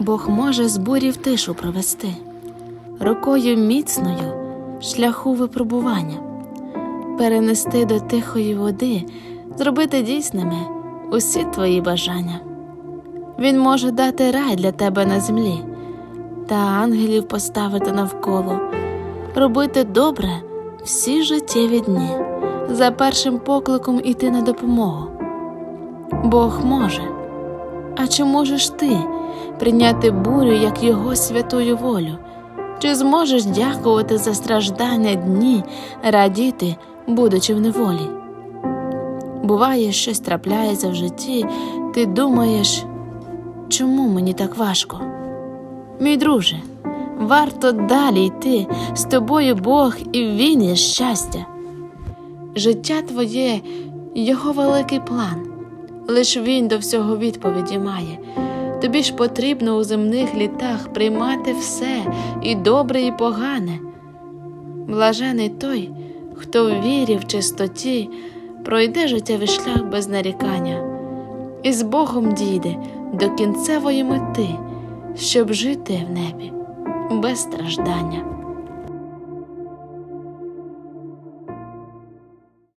Бог може з бурі в тишу провести, рукою міцною шляху випробування, перенести до тихої води, зробити дійсними усі твої бажання. Він може дати рай для тебе на землі, та ангелів поставити навколо, робити добре всі життєві дні, за першим покликом іти на допомогу. Бог може. А чи можеш ти прийняти бурю як його святую волю? Чи зможеш дякувати за страждання дні, радіти, будучи в неволі? Буває, щось трапляється в житті, ти думаєш, чому мені так важко? Мій друже, варто далі йти, з тобою Бог і він є щастя. Життя твоє, його великий план, лиш він до всього відповіді має. Тобі ж потрібно у земних літах приймати все і добре, і погане. Блажений той, хто в вірі, в чистоті пройде життєвий шлях без нарікання, і з Богом дійде до кінцевої мети, щоб жити в небі без страждання.